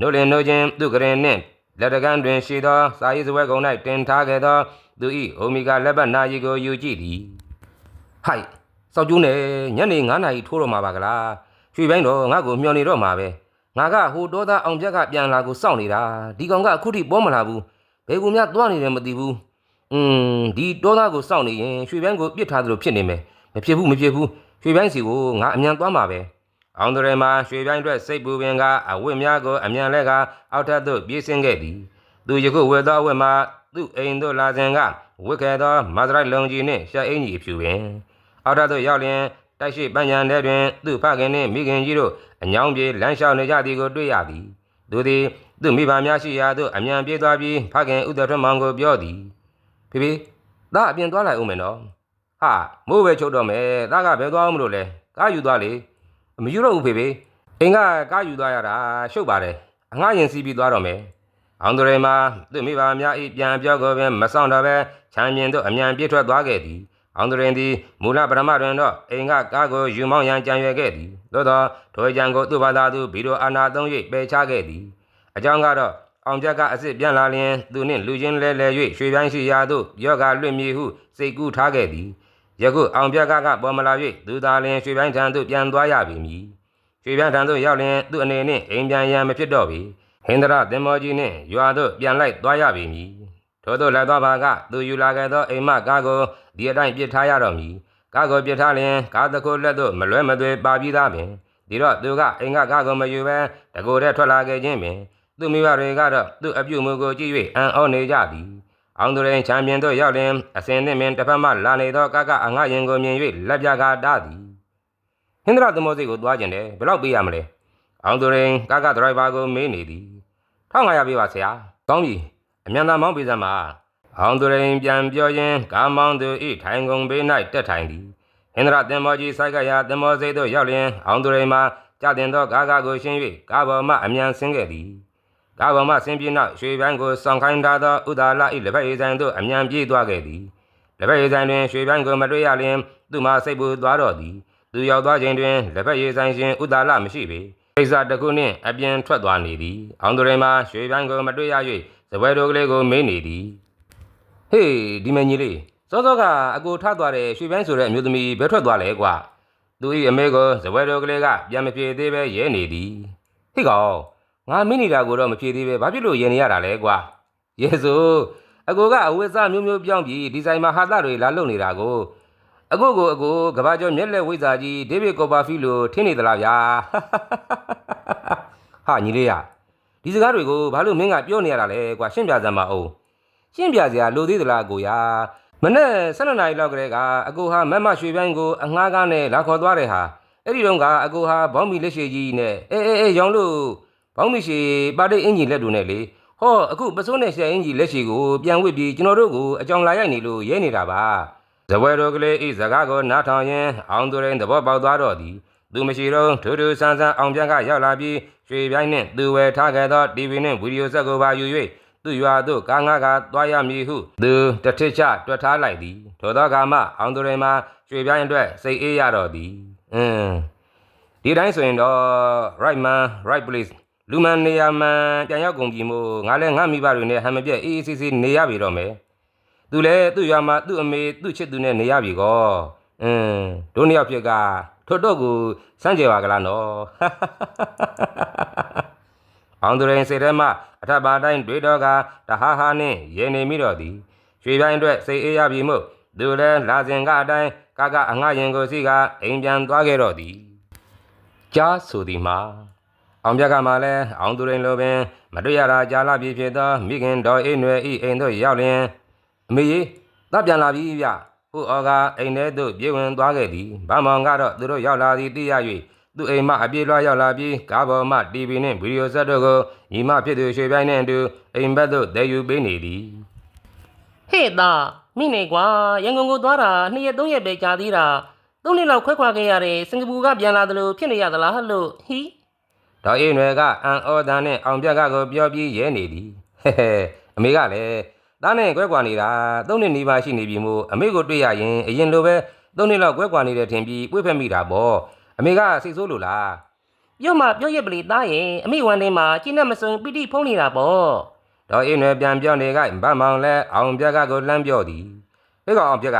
နိုးလင်နိုးခြင်းသူကရင်နှင့်လက်တကန်းတွင်ရှိသောစာရေးစပွဲကုံ၌တင်ထားခဲ့သော သူ၏အိုမီဂါလက်ပတ်နာရီကိုယူကြည့်သည်ဟိုက်စောက်ကျူးနေညနေ9နာရီထိုးတော့မှာပါကလားရွှေပိုင်းတော့ငါ့ကိုမျှော်နေတော့မှာပဲငါကဟိုဒေါသအောင်ပြက်ကပြန်လာကိုစောင့်နေတာဒီကောင်ကအခုထိပေါ်မလာဘူးဘယ်ကူများသွားနေတယ်မသိဘူးอืมဒီဒေါသကိုစောင့်နေရင်ရွှေပိုင်းကိုပြစ်ထားသလိုဖြစ်နေမယ်မဖြစ်ဘူးမဖြစ်ဘူးရွှေပိုင်းစီကိုငါအမြန်သွားမှာပဲအောင်တရမှာရွှေပိုင်းအတွက်စိတ်ပူပင်ကအဝတ်များကိုအမြန်လက်ကအောက်ထပ်သို့ပြေးဆင်းခဲ့သည်သူယခုဝယ်သောအဝတ်မှာ သူ့အိမ်သို့လာစဉ်ကဝတ်ခဲ့သောမဇရိုက်လုံကြီးနှင့်ရှက်အင်ကြီးအဖြူပင်အောက်ထပ်သို့ရောက်လျင်တိုက်ရှိပန်းချံထဲတွင်သူ့ဖခင်နှင့်မိခင်ကြီးတို့အညောင်းပြေလမ်းလျှောက်နေကြသည်ကိုတွေ့ရသည်သူသည်သူ့မိဘများရှိရာသို့အမြန်ပြေးသွားပြီးဖခင်ဥဒထွန်းမောင်ကိုပြောသည်ဖေဖေသားအပြင်သွားလိုက်ဦးမယ်နော်ဟာမိုးပဲချုပ်တော့မယ်သားကဘယ်သွားအောင်မလို့လဲကားယူသွားလေမယူတော့ဘူးဖေဖေအိမ်ကကားယူသွားရတာရှုပ်ပါတယ်အငှားရင်စီးပြီးသွားတော့မယ် အောင်သူရိန်မှာသူ့မိဘများဤပြန်ပြောကိုပင်မဆောင်တော့ပဲချမ်းမြင်သို့အမြန်ပြေးထွက်သွားခဲ့သည်အောင်သူရိန်သည်မူလပရမတွင်တော့အိမ်ကကားကိုယူမောင်းရန်ကြံရွယ်ခဲ့သည်သို့သောထိုကြံကိုသူ့ဘာသာသူဗီဒီယိုအာနာသုံး၍ပယ်ချခဲ့သည်အကြောင်းကတော့အောင်ချက်ကအစ်စ်ပြန်လာလျင်သူနှင့်လူချင်းလဲလဲ၍ရွှေပိုင်းရှိရာသို့ယောဂလွင့်မြေဟုစိတ်ကူးထားခဲ့သည်ယခုအောင်ပြက်ကကပေါ်မလာ၍သူသာလျှင်ရွှေပိုင်းထံသို့ပြန်သွားရပြီမည်ရွှေပိုင်းထံသို့ရောက်လျှင်သူအနေနှင့်အိမ်ပြန်ရန်မဖြစ်တော့ပေ ဟင်္ဒရသင်္ဘောကြီးနှင့်ရွာသို့ပြန်လိုက်သွားရပြီမည်ထို့သို့လိုက်သွားပါကသူယူလာခဲ့သောအိမ်မကားကိုဒီအတိုင်းပစ်ထားရတော့မည်ကားကိုပစ်ထားလျှင်ကားတစ်ခုလက်သို့မလွဲမသွေပါပြီးသားပင်ဒီတော့သူကအိမ်ကကားကိုမယူဘဲတကိုယ်တည်းထွက်လာခဲ့ခြင်းပင်သူမိဘတွေကတော့သူ့အပြုတ်မှုကိုကြည့်၍အံ့ဩနေကြသည်အောင်သူရင်ချမ်းပြင်သို့ရောက်လင်အစင်နှင့်ပင်တစ်ဖက်မှလာနေသောကကအငှရင်ကိုမြင်၍လက်ပြကားတားသည်ဟင်္ဒရာသမောစိတ်ကိုသွားကျင်တယ်ဘယ်တော့ပေးရမလဲအောင်သူရင်ကကဒရိုက်ဘာကိုမေးနေသည် 1500ပေးပါဆရာကောင်းပြီအမြန်သာမောင်းပေးစမ်းပါအောင်သူရင်ပြန်ပြောရင်းကားမောင်းသူဤထိုင်ကုန်ဘေး၌တက်ထိုင်သည်ဟင်္ဒရာသင်္ဘောကြီးစိုက်ကရာသင်္ဘောစိတ်သို့ရောက်လျင်အောင်သူရင်မှာကြတင်သောကားကားကိုရှင်း၍ကားပေါ်မှအမြန်ဆင်းခဲ့သည်ကားပေါ်မှဆင်းပြေးနောက်ရွှေပန်းကိုစောင့်ခိုင်းထားသောဥဒါလ၏လက်ဖက်ရည်ဆိုင်သို့အမြန်ပြေးသွားခဲ့သည်လက်ဖက်ရည်ဆိုင်တွင်ရွှေပန်းကိုမတွေ့ရလျင်သူမှစိတ်ပူသွားတော့သည်သူရောက်သွားချိန်တွင်လက်ဖက်ရည်ဆိုင်ရှင်ဥဒါလမရှိပေ ကိစ္စတစ်ခုနှင့်အပြင်ထွက်သွားနေသည်အောင်သူရိန်မှရွှေပန်းကိုမတွေ့ရ၍စပွဲတော်ကလေးကိုမေးနေသည်ဟေးဒီမကြီးလေးစောစောကအကိုထသွားတဲ့ရွှေပန်းဆိုတဲ့အမျိုးသမီးဘယ်ထွက်သွားလဲကွာသူ၏အမေကိုစပွဲတော်ကလေးကပြန်မပြေသေးပဲရဲနေသည်ဟေ့ကောင်ငါမိနေတာကိုတော့မဖြေသေးပဲဘာဖြစ်လို့ရင်နေရတာလဲကွာယေစုအကိုကအဝတ်စားမျိုးမျိုးပြောင်းပြီးဒီဇိုင်မှာဟာတာတွေလာလုပ်နေတာကို အကိုကိုအကိုကဘာကျော်မျက်လက်ဝိဇ္ဇာကြီးဒေးဗစ်ကော်ပါဖီလိုထင်းနေသလားဗျာဟာညီလေးရဒီစကားတွေကိုဘာလို့မင်းကပြောနေရတာလဲကွာရှင်းပြစမ်းပါဦးရှင်းပြစရာလိုသေးသလားအကိုရာမနေ့12နာရီလောက်ကလေးကအကိုဟာမက်မရွှေပိုင်းကိုအငှားကားနဲ့လာခေါ်သွားတဲ့ဟာအဲ့ဒီတော့ကအကိုဟာဘောင်းမီလက်ရှိကြီးနဲ့အေးအေးအေးရောင်လို့ဘောင်းမရှိပါတဲ့အင်ဂျီလက်တူနဲ့လေဟောအခုပစိုးနဲ့ရှယ်အင်ဂျီလက်ရှိကိုပြန်ဝစ်ပြီးကျွန်တော်တို့ကိုအကြောင်းလာရိုက်နေလို့ရဲနေတာပါ ဇပွဲတော်ကလေးဤစကားကိုနားထောင်ရင်အောင်သူရင်သဘောပေါက်သွားတော့သည်သူမရှိတော့ထူးထူးဆန်းဆန်းအောင်ပြန်ကရောက်လာပြီးရွှေပြိုင်းနှင့်သူဝယ်ထားခဲ့သော TV နှင့်ဗီဒီယိုဆက်ကိုပါယူ၍သူရွာသို့ကားငါးကသွားရမည်ဟုသူတထစ်ချတွက်ထားလိုက်သည်ထိုသောကမှအောင်သူရင်မှာရွှေပြိုင်းအတွက်စိတ်အေးရတော့သည်အင်းဒီတိုင်းဆိုရင်တော့ right man right place လူမှန်နေရာမှန်ပြန်ရောက်ကုန်ပြီမို့ငါလည်းငါမိဘတွေနဲ့ဟန်မပြက်အေးအေးဆေးဆေးနေရပြီတော့မယ် သူလည်းသူ့ရွာမှာသူ့အမေသူ့ချစ်သူနဲ့နေရပြီကောအင်းတို့နှစ်ယောက်ဖြစ်ကထွတ်တော့ကိုစမ်းကြပါကလားနော်အောင်သူရင်စိတ်ထဲမှအထက်ပါတိုင်းတွေးတော့ကတဟားဟာနှင့်ရေနေမိတော့သည်ရွှေပိုင်းအတွက်စိတ်အေးရပြီမို့သူလည်းလာစဉ်ကအတိုင်းကကအငှရင်ကိုစီကအိမ်ပြန်သွားခဲ့တော့သည်ကြားဆိုသည်မှာအောင်ပြက်ကမှလည်းအောင်သူရင်လိုပင် မတွေ့ရတာကြာလာပြီဖြစ်သောမိခင်တော်အိမ်ွယ်ဤအိမ်သို့ရောက်လျင် အမေကြီးတပ်ပြန်လာပြီဗျဟိုအော်ကအိမ်ထဲသို့ပြေးဝင်သွားခဲ့သည်ဗမောင်ကတော့သူတို့ရောက်လာသည်သိရ၍သူ့အိမ်မအပြေးလွှားရောက်လာပြီးကားပေါ်မှ TV နှင့်ဗီဒီယိုဆက်တို့ကိုညီမဖြစ်သူရွှေပြိုင်နှင့်အတူအိမ်ဘက်သို့တည်ယူပေးနေသည်ဟေ့သားမိနေကွာရန်ကုန်ကိုသွားတာနှစ်ရက်သုံးရက်ပဲကြာသေးတာသုံးနှစ်လောက်ခွဲခွာခဲ့ရတယ်စင်ကာပူကပြန်လာသလိုဖြစ်နေရသလားဟလို့ဟီဒေါ်အေးနွယ်ကအန်အော်တန်နှင့်အောင်ပြက်ကကိုပြောပြီးရဲနေသည်ဟဲဟဲအမေကလည်း သားနဲ့ကွဲကွာနေတာသုံးနှစ်နီးပါးရှိနေပြီမို့အမေကိုတွေ့ရရင်အရင်လိုပဲသုံးနှစ်လောက်ကွဲကွာနေတယ်ထင်ပြီးပွေ့ဖက်မိတာပေါ့အမေကစိတ်ဆိုးလို့လားပြောမှပြောရက်ပလီသားရဲ့အမိဝန်ထဲမှာကျင်းနဲ့မစုံပိတိဖုံးနေတာပေါ့ဒေါ်အေးနွယ်ပြန်ပြောနေကဗတ်မောင်လဲအောင်ပြက်ကကိုလှမ်းပြောသည်ဘယ်ကောင်အောင်ပြက်က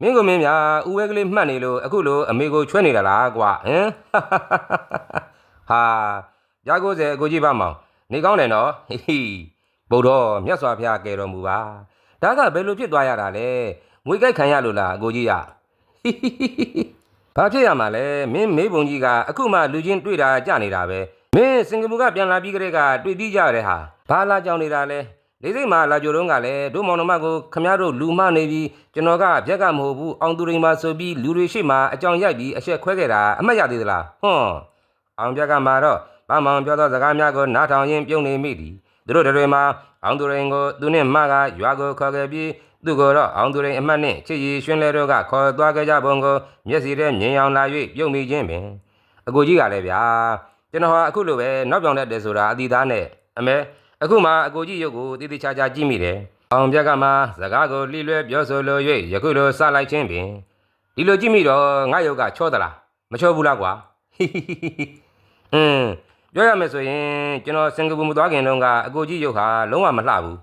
မင်းကိုမင်းများဦးဝဲကလေးမှတ်နေလို့အခုလိုအမေကိုချွဲနေတာလားကွာဟမ်ဟာရာကိုစဲအကိုကြီးပါမောင်နေကောင်းတယ်နော်ဟိဟိ ဗုဒ္ဓမြတ်စွာဘုရားကယ်တော်မူပါဒါကဘယ်လိုဖြစ်သွားရတာလဲငွေကြိုက်ခံရလို့လားအကိုကြီးရဟိဟိဟိဟိဘာဖြစ်ရမှာလဲမင်းမေးပုံကြီးကအခုမှလူချင်းတွေ့တာကြနေတာပဲမင်းစင်ကာပူကပြန်လာပြီးကလေးကတွေ့ပြီးကြရတဲ့ဟာဘာလာကြောင်နေတာလဲလေးစိတ်မှာလာကြိုတော့ကလည်းတို့မောင်နှမကိုခမရတို့လူမနေပြီးကျွန်တော်ကဗျက်ကမဟုတ်ဘူးအောင်သူရိန်မှာဆိုပြီးလူတွေရှိမှအကြောင်ရိုက်ပြီးအဆက်ခွဲခဲ့တာအမှတ်ရသေးသလားဟွန်းအောင်ပြက်ကမှာတော့ဗမောင်ပြောသောစကားများကိုနားထောင်ရင်းပြုံးနေမိသည် သူတို့တွေမှာအောင်သူရင်ကိုသူနှင့်မကရွာကိုခေါ်ခဲ့ပြီးသူကိုတော့အောင်သူရင်အမတ်နှင့်ချစ်ရီရွှင်လဲတို့ကခေါ်သွားခဲ့ကြပုံကိုမျက်စီထဲမြင်အောင်လာ၍ပြုံးမိခြင်းပင်အကိုကြီးကလည်းဗျာကျွန်တော်ဟာအခုလိုပဲနောက်ပြောင်တတ်တယ်ဆိုတာအတိသားနဲ့အမဲအခုမှအကိုကြီးရုပ်ကိုတည်တည်ချာချာကြည့်မိတယ်အောင်ပြက်ကမှာစကားကိုလှိလွဲပြောဆိုလို၍ယခုလိုစလိုက်ခြင်းပင်ဒီလိုကြည့်မိတော့ငါရုပ်ကချောသလားမချောဘူးလားကွာဟိဟိဟိဟိอืม ပြောရမယ်ဆိုရင်ကျွန်တော်စင်ကာပူမသွားခင်တုန်းကအကိုကြီးရုပ်ဟာလုံးဝမလှဘူး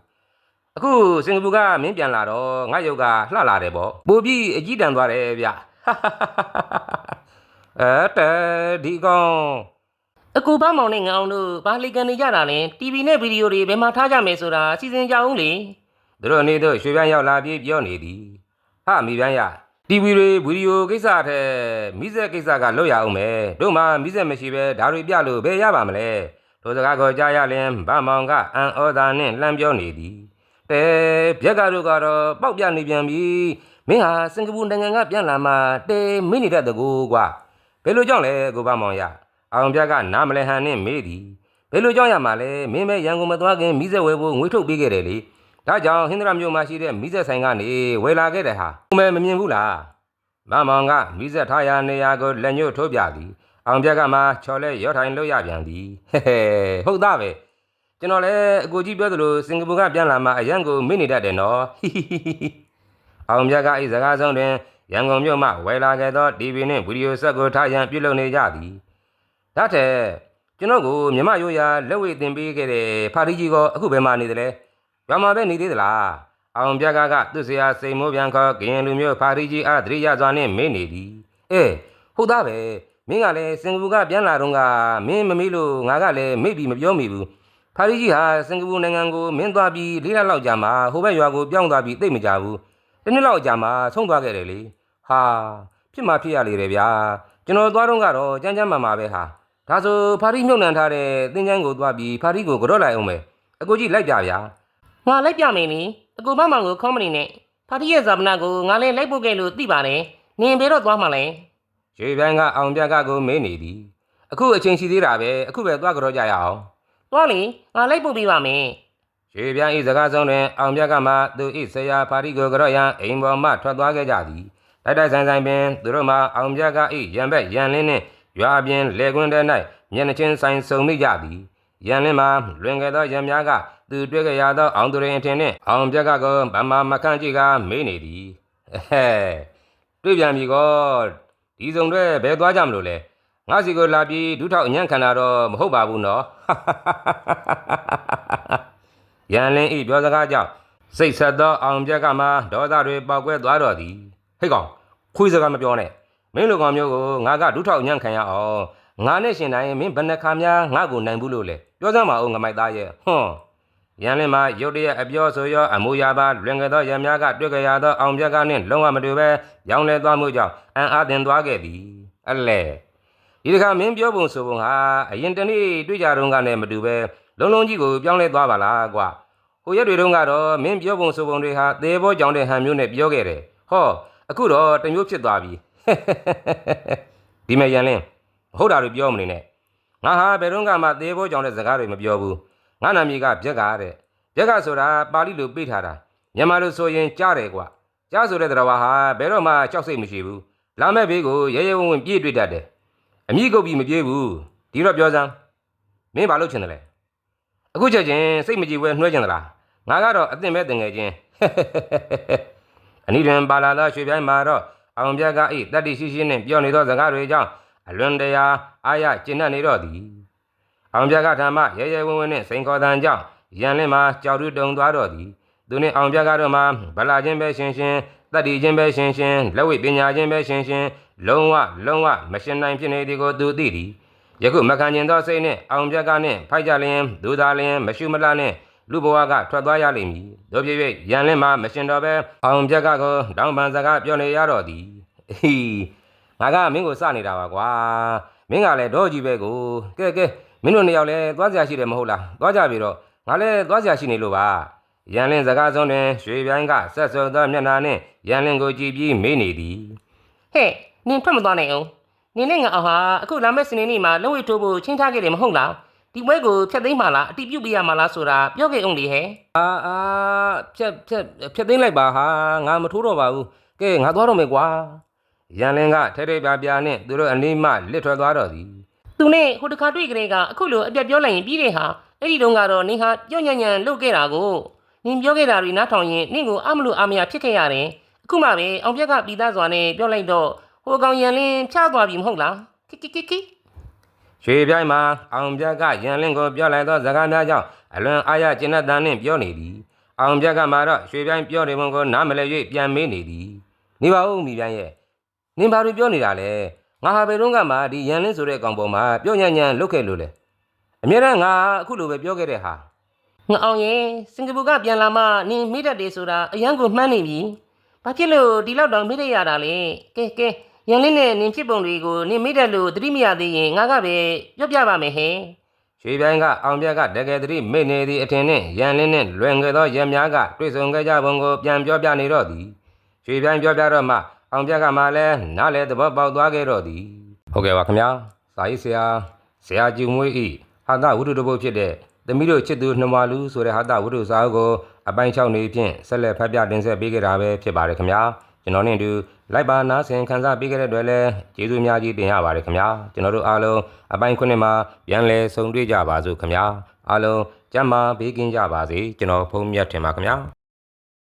အခုစင်ကာပူကမင်းပြန်လာတော့ငါရုပ်ကလှလာတယ်ပေါ့ပိုပြီးအကြီးတန်းသွားတယ်ဗျအဲတဲဒီကောင်အကူပမောင်နဲ့ငောင်တို့ဘာလီကန်နေကြတာလဲ TV နဲ့ဗီဒီယိုတွေဘယ်မှာထားကြမယ်ဆိုတာစီစဉ်ကြအောင်လေသူတို့အနေတို့ရွှေပြန်းရောက်လာပြီးပြောနေသည်ဟာမိပြန်းရ တီဗီတွေဗီဒီယိုကိစ္စအထက်မိစက်ကိစ္စကလွတ်ရအောင်မယ်တို့မှမိစက်မရှိပဲဒါတွေပြလို့ဘယ်ရပါမလဲတို့စကားကိုကြားရလင်ဗမောင်ကအန်အော်ဒါနှင့်လှမ်းပြောနေသည်တဲပြက်ကတို့ကတော့ပေါက်ပြနေပြန်ပြီမင်းဟာစင်ကာပူနိုင်ငံကပြန်လာမှတဲမင်းနေတတ်တကူကွာဘယ်လိုကြောင့်လဲကိုပါမောင်ရအောင်ပြက်ကနားမလဲဟန်နဲ့မေးသည်ဘယ်လိုကြောင့်ရမှာလဲမင်းပဲရန်ကုန်မသွားခင်မိစက်ဝယ်ဖို့ငွေထုတ်ပေးခဲ့တယ်လေ ဒါကြောင့်ဟင်္ဒရာမြို့မှာရှိတဲ့မိစက်ဆိုင်ကနေဝယ်လာခဲ့တယ်ဟာဘယ်မမြင်ဘူးလားမမောင်ကမိစက်ထားရာနေရာကိုလက်ညှိုးထိုးပြသည်အောင်ပြက်ကမှချော်လဲရောထိုင်လို့ရပြန်သည်ဟဲဟဲဟုတ်သားပဲကျွန်တော်လည်းအကိုကြီးပြောသလိုစင်ကာပူကပြန်လာမှအရန်ကိုမေ့နေတတ်တယ်နော်ဟိဟိဟိဟိအောင်မြတ်ကအဲ့စကားဆုံးတွင်ရန်ကုန်မြို့မှဝယ်လာခဲ့သော DV နှင့်ဗီဒီယိုဆက်ကိုထားရန်ပြုလုပ်နေကြသည်ဒါထက်ကျွန်တော်ကိုမြမရိုးရာလက်ဝဲတင်ပေးခဲ့တဲ့ဖာတီကြီးကအခုဘယ်မှာနေသလဲ ရွာမှာပဲနေသေးသလားအောင်ပြက်ကကသူ့ဆရာစိန်မိုးပြန်ခေါ်ကရင်လူမျိုးဖာတီကြီးအားသတိရစွာနှင့်မေးနေသည်အေးဟုတ်သားပဲမင်းကလည်းစင်ကာပူကပြန်လာတော့ကမင်းမမေးလို့ငါကလည်းမေ့ပြီးမပြောမိဘူးဖာရီကြီးဟာစင်ကာပူနိုင်ငံကိုမင်းသွားပြီးလေးလလောက်ကြာမှဟိုဘက်ရွာကိုပြောင်းသွားပြီးသိပ်မကြဘူး။တစ်နှစ်လောက်ကြာမှဆုံးသွားခဲ့တယ်လေ။ဟာဖြစ်မှဖြစ်ရလေတယ်ဗျာ။ကျွန်တော်သွားတော့ကတော့ကြမ်းကြမ်းမာမာပဲဟာ။ဒါဆိုဖာရီမြုပ်နှံထားတဲ့သင်္ချမ်းကိုသွားပြီးဖာရီကိုကြော့လိုက်အောင်မယ်။အကိုကြီးလိုက်ကြဗျာ ငါလိုက်ပြမယ်လေအကူပမောင်ကိုခေါင်းမနေနဲ့ဖာတိရဲ့ဇာမနာကိုငါလည်းလိုက်ပို့ခဲ့လို့သိပါတယ်နင်ဘယ်တော့သွားမှလဲ။ရွှေပြိုင်ကအောင်ပြကကိုမေးနေသည်။အခုအချိန်ရှိသေးတာပဲအခုပဲသွားကြော့ကြရအောင်။သွားလေငါလိုက်ပို့ပေးပါမယ်ရွှေပြန်းဤစကားဆုံးတွင်အောင်ပြကမှသူဤဆရာဖာရီကိုကြော့ရန်အိမ်ပေါ်မှထွက်သွားခဲ့ကြသည်တိုက်တိုက်ဆိုင်ဆိုင်ပင်သူတို့မှအောင်ပြကဤရံဘက်ရန်လင်းနှင့်ရွာပြင်လေကွင်းတဲ၌မျက်နှာချင်းဆိုင်စုံမိကြသည်ရန်လင်းမှာလွင်ခဲ့သောရံများက သူတွေ့ကြရသောအောင်သူရင်အထင်နှင့်အောင်ပြကကိုဗမာမခန့်ကြည့်ကမေးနေသည်ဟဲ့တွေ့ပြန်ပြီကောဒီစုံတွေဘယ်သွားကြမလို့လဲငါစီကိုလာပြီးဒုထောက်အညံ့ခံတာတော့မဟုတ်ပါဘူးနော်ရန်လင်းဤပြောစကားကြောင့်စိတ်ဆက်သောအောင်ပြက်ကမှဒေါသတွေပေါက်ကွဲသွားတော်သည်ဟဲ့ကောင်ခွေးစကားမပြောနဲ့မင်းလူကောင်မျိုးကိုငါကဒုထောက်ညံ့ခံရအောင်ငါနဲ့ရှင်တိုင်းမင်းဘယ်နှခါများငါ့ကိုနိုင်ဘူးလို့လဲပြောစမ်းပါဦးငမိုက်သားရဲ့ဟွန်း ရန်လင်းမှာရုတ်တရက်အပြောဆိုရောအမူအရာပါလွင်ကြသောရံများကတွေ့ကြရသောအောင်ပြက်ကနှင့်လုံးဝမတူပဲရောင်းလဲသွားမှုကြောင့်အံ့အားသင်သွားခဲ့သည်အလဲဒီတစ်ခါမင်းပြောပုံဆိုပုံဟာအရင်တနေ့တွေ့ကြတော့ကနဲ့မတူပဲလုံးလုံးကြီးကိုပြောင်းလဲသွားပါလားကွာဟိုရက်တွေတုန်းကတော့မင်းပြောပုံဆိုပုံတွေဟာသေဘောကြောင့်တဲ့ဟန်မျိုးနဲ့ပြောခဲ့တယ်ဟောအခုတော့တစ်မျိုးဖြစ်သွားပြီဒီမဲ့ရန်လင်းမဟုတ်တာတွေပြောမနေနဲ့ငါဟာဘယ်တော့မှသေဘောကြောင့်တဲ့စကားတွေမပြောဘူး ငါနာမည်ကဗျက်ကတဲ့ဗျက်ကဆိုတာပါဠိလိုပေးထားတာမြန်မာလိုဆိုရင်ကြားတယ်ကွာကြားဆိုတဲ့တရားဝါဟာဘယ်တော့မှကြောက်စိတ်မရှိဘူးလာမဲ့ဘေးကိုရဲရဲဝံ့ဝံ့ပြေးတွေ့တတ်တယ်အမိကုတ်ပြီးမပြေးဘူးဒီတော့ပြောစမ်းမင်းဘာလုပ်ချင်တယ်လဲအခုချက်ချင်းစိတ်မကြည်ဝဲနှွှဲချင်သလားငါကတော့အသင့်ပဲတင်ငယ်ချင်းအနိဒံပါလာသောရွှေပြိုင်းမှာတော့အောင်ပြက်ကဤတတ္တိရှိရှိနှင့်ပြောနေသောစကားတွေကြောင့်အလွန်တရာအာရကျဉ်တ်နေတော့သည် အောင်ပြက်ကဓမ္မရဲရဲဝံ့ဝံ့နှင့်စိန်ခေါ်တန်ကြောင့်ရန်လင်းမှာကြောက်တူတုံသွားတော့သည်သူနှင့်အောင်ပြက်ကတော့မှဗလာချင်းပဲရှင်ရှင်တတ္တိချင်းပဲရှင်ရှင်လက်ဝိပညာချင်းပဲရှင်ရှင်လုံးဝလုံးဝမရှင်နိုင်ဖြစ်နေသည်ကိုသူသိသည်ယခုမခံကျင်သောစိတ်နှင့်အောင်ပြက်ကနှင့်ဖိုက်ကြလျင်ဒူသာလျင်မရှုမလနှင့်လူဘဝကထွက်သွားရလိမ့်မည်တို့ဖြစ်၍ရန်လင်းမှာမရှင်တော့ပဲအောင်ပြက်ကကိုတောင်းပန်စကားပြောနေရတော့သည်ဟီးငါကမင်းကိုစနေတာပါကွာမင်းကလည်းတော့ကြီးပဲကိုကဲကဲ မင်းတို့နှစ်ယောက်လည်းသွားကြရှိတယ်မဟုတ်လားသွားကြပြီတော့ငါလည်းသွားကြရှိနေလို့ပါရန်လင်းစကားဆုံးတွင်ရွှေပြိုင်းကဆက်စုံသောမျက်နှာနှင့်ရန်လင်းကိုကြည့်ပြီးမေးနေသည်ဟဲ့နင်ထွက်မသွားနိုင်အောင်နင်နဲ့ငါအောင်ဟာအခုလာမယ့်စနေနေ့မှာလက်ဝိထိုးဖို့ချင်းထားခဲ့တယ်မဟုတ်လားဒီပွဲကိုဖျက်သိမ်းမှာလားအတိပြုတ်ပြရမှာလားဆိုတာပြောခဲ့အောင်လေဟဲ့အာအာဖြက်ဖြက်ဖြက်သိမ်းလိုက်ပါဟာငါမထိုးတော့ပါဘူးကဲငါသွားတော့မယ်ကွာရန်လင်းကထဲထဲပြပြနှင့်သူတို့အနီးမှလစ်ထွက်သွားတော့သည် သူနဲ့ဟိုတခါတွေ့ကြတဲ့ကအခုလိုအပြတ်ပြောလိုက်ရင်ပြီးတဲ့ဟာအဲ့ဒီတုန်းကတော့နင်ဟာကြောက်ညံ့ညံ့လုပ်ခဲ့တာကိုနင်ပြောခဲ့တာတွေနားထောင်ရင်နင့်ကိုအမလို့အမရဖြစ်ခဲ့ရတယ်အခုမှပဲအောင်ပြက်ကပြီးသားစွာနဲ့ပြောလိုက်တော့ဟိုကောင်ရန်လင်းဖြားသွားပြီမဟုတ်လားခိခိခိခိရွှေပြိုင်မှာအောင်ပြက်ကရန်လင်းကိုပြောလိုက်သောစကားများကြောင့်အလွန်အားရကျဉ်းတန်နှင့်ပြောနေသည်အောင်ပြက်ကမှတော့ရွှေပြိုင်ပြောနေပုံကိုနားမလည်၍ပြန်မေးနေသည်နေပါဦးမိပြိုင်ရဲ့နင်ဘာလို့ပြောနေတာလဲ ငါဟာဘယ်တော့မှဒီရန်လင်းဆိုတဲ့ကောင်ပေါ်မှာပြောညံ့ညံ့လုတ်ခဲ့လို့လေအမြဲတမ်းငါအခုလိုပဲပြောခဲ့တဲ့ဟာငါအောင်ရင်စင်ကာပူကပြန်လာမှနင်မိတတ်တယ်ဆိုတာအရန်ကိုမှန်းနေပြီဘာဖြစ်လို့ဒီလောက်တောင်မိတတ်ရတာလဲကဲကဲရန်လင်းနဲ့နင်ဖြစ်ပုံတွေကိုနင်မိတတ်လို့သတိမရသေးရင်ငါကပဲပြောပြပါမယ်ဟဲ့ရွှေပြိုင်ကအောင်ပြက်ကတကယ်တည်းမိနေသည့်အထင်နှင့်ရန်လင်းနှင့်လွင်ခဲ့သောရက်များကတွေ့ဆုံခဲ့ကြပုံကိုပြန်ပြောပြနေတော့သည်ရွှေပြိုင်ပြောပြတော့မှ အောင်ပြက်ကမှလည်းနားလေသဘောပေါက်သွားခဲ့တော့သည်ဟုတ်ကဲ့ပါခင်ဗျာစာရေးဆရာဆရာကျူမွေးဤဟာသဝိတုတပုတ်ဖြစ်တဲ့သမီးတို့ချစ်သူနှမလူဆိုတဲ့ဟာသဝိတုစာအုပ်ကိုအပိုင်း6နေဖြင့်ဆက်လက်ဖတ်ပြတင်ဆက်ပေးခဲ့တာပဲဖြစ်ပါတယ်ခင်ဗျာကျွန်တော်နဲ့အတူလိုက်ပါနားဆင်ခန်းစားပေးခဲ့တဲ့အတွက်လည်းကျေးဇူးအများကြီးတင်ရပါတယ်ခင်ဗျာကျွန်တော်တို့အားလုံးအပိုင်း9မှာပြန်လည်ဆုံတွေ့ကြပါစို့ခင်ဗျာအားလုံးကျမ်းမာဘေးကင်းကြပါစေကျွန်တော်ဖုန်းမြတ်ထင်ပါခင်ဗျာ